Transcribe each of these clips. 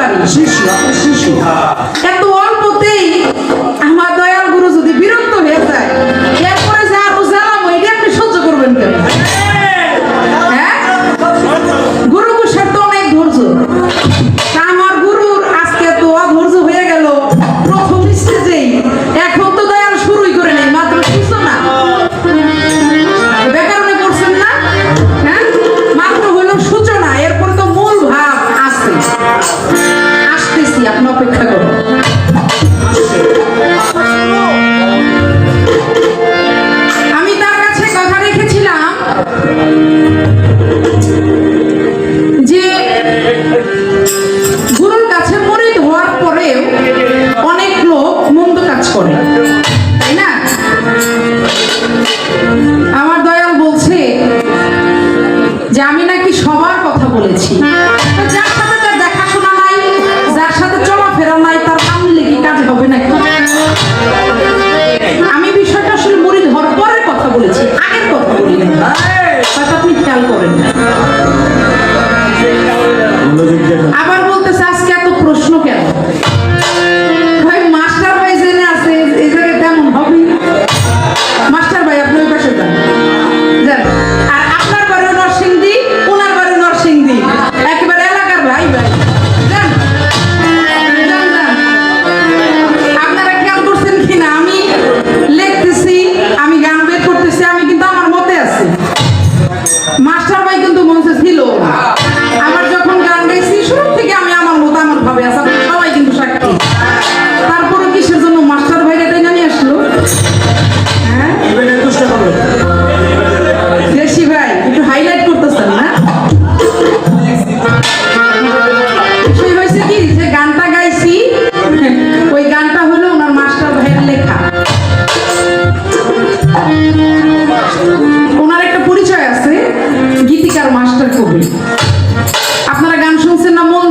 পারি শিশু শিশু। এত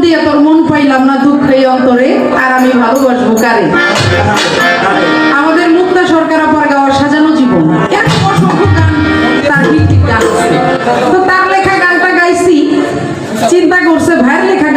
দিয়ে তোর মন পাইলাম না দুঃখ অন্তরে, আর আমি ভালোবাসবো কারে? আমাদের মুক্তা সরকার আপার গাওয়া সাজানো জীবন। তার লেখা গানটা গাইছি, চিন্তা করছে ভাইয়ের লেখা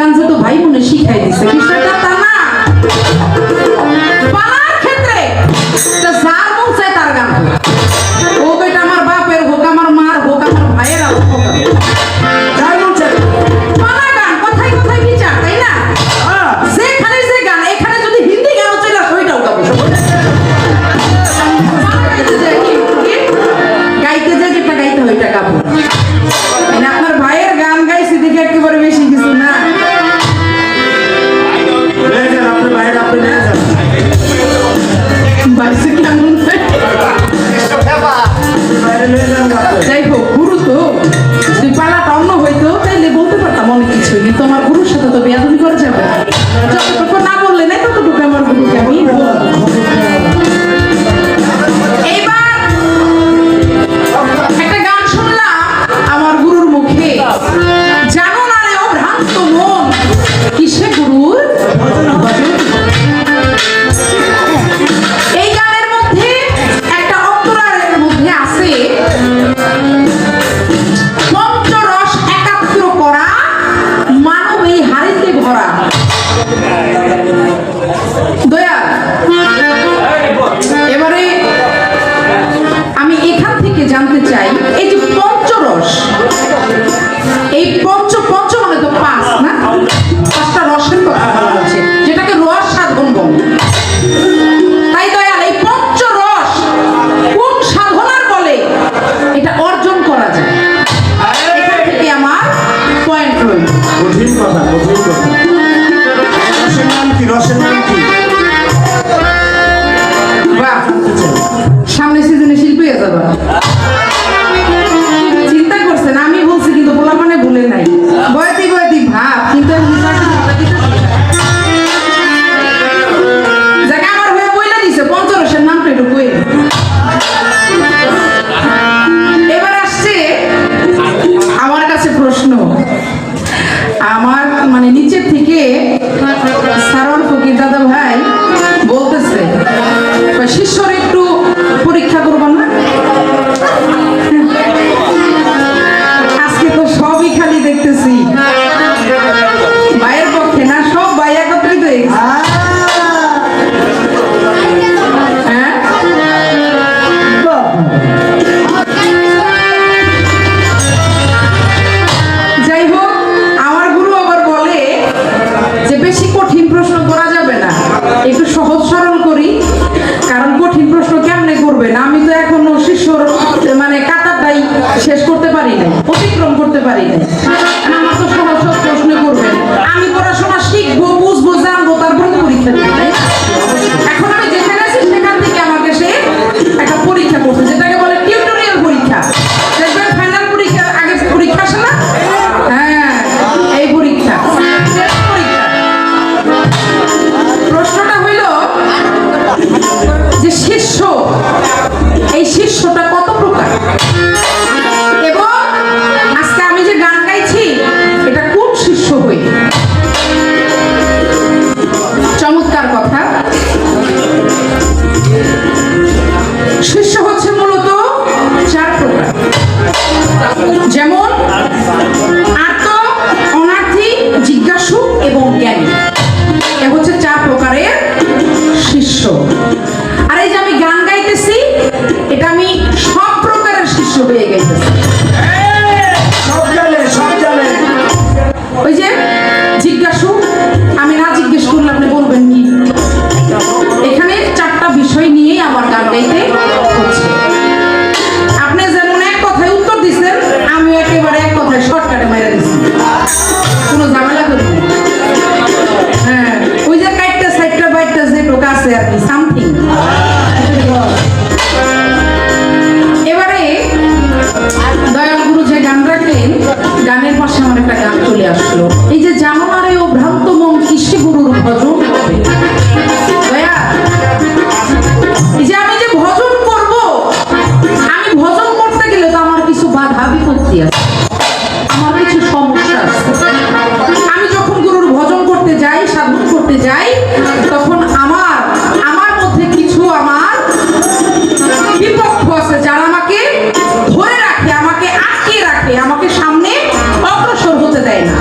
দেয় না।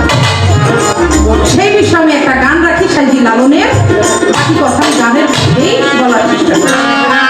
সেই বিষয়ে আমি একটা গান রাখি, সাইজি লালনের। বাকি কথা আমি গানের মধ্যেই বলার চেষ্টা করি।